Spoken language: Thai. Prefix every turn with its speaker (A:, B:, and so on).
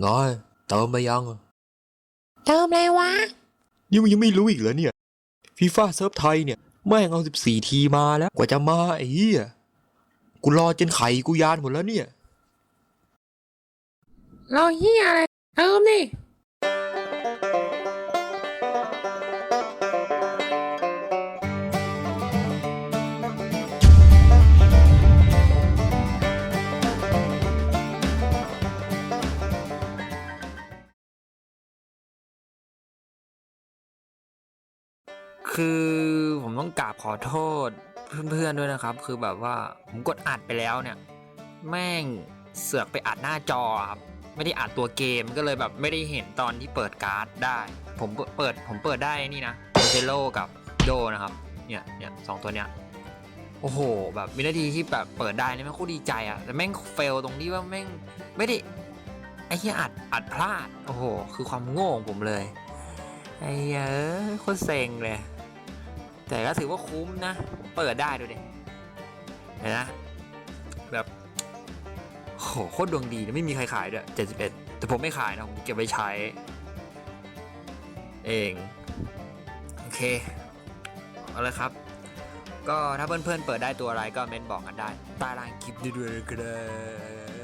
A: ไงเติมมายัง
B: เติมเลยวะ
A: นี่มึงยังไม่รู้อีกเหรอเนี่ยฟีฟ่าเซิร์ฟไทยเนี่ยแม่งเอา14ทีมาแล้ว กว่าจะมาไอ้เหี้ยกูรอจนไข่กูยานหมดแล้วเนี่ย
B: รอเฮียอะไร เติมดิ
C: คือผมต้องกราบขอโทษเพื่อนๆด้วยนะครับ คือแบบว่าผมกดอัดไปแล้วเนี่ย แม่งเสือกไปอัดหน้าจอครับไม่ได้อัดตัวเกมก็เลยแบบไม่ได้เห็นตอนที่เปิดการ์ดได้ ผมเปิดผมเปิดได้นี่นะเซโลกับโดนะครับ เนี่ยเนี่ยสองตัวเนี้ยโอ้โห แบบวินาทีที่แบบเปิดได้เนี่ยแม่งโคตรดีใจอะแต่แม่งเฟลตรงที่ว่าแม่งไม่ได้ไอ้ที่อัดอัดพลาด โอ้โห คือความโง่ของผมเลย ไอ้เอ้ยโคตรเซ็งเลย แต่ก็ถือว่าคุ้มนะ เปิดได้ดูดิเห็นนะแบบโหโคตรดวงดีนะไม่มีใครขายด้วย71แต่ผมไม่ขายนะ ผมเก็บไว้ใช้ เอง โอเค เอาลยครับ ก็ถ้าเพื่อนๆเปิดได้ตัวอะไรก็เม้นบอกกันได้ใต้ล่างคลิปด้วยนะครับ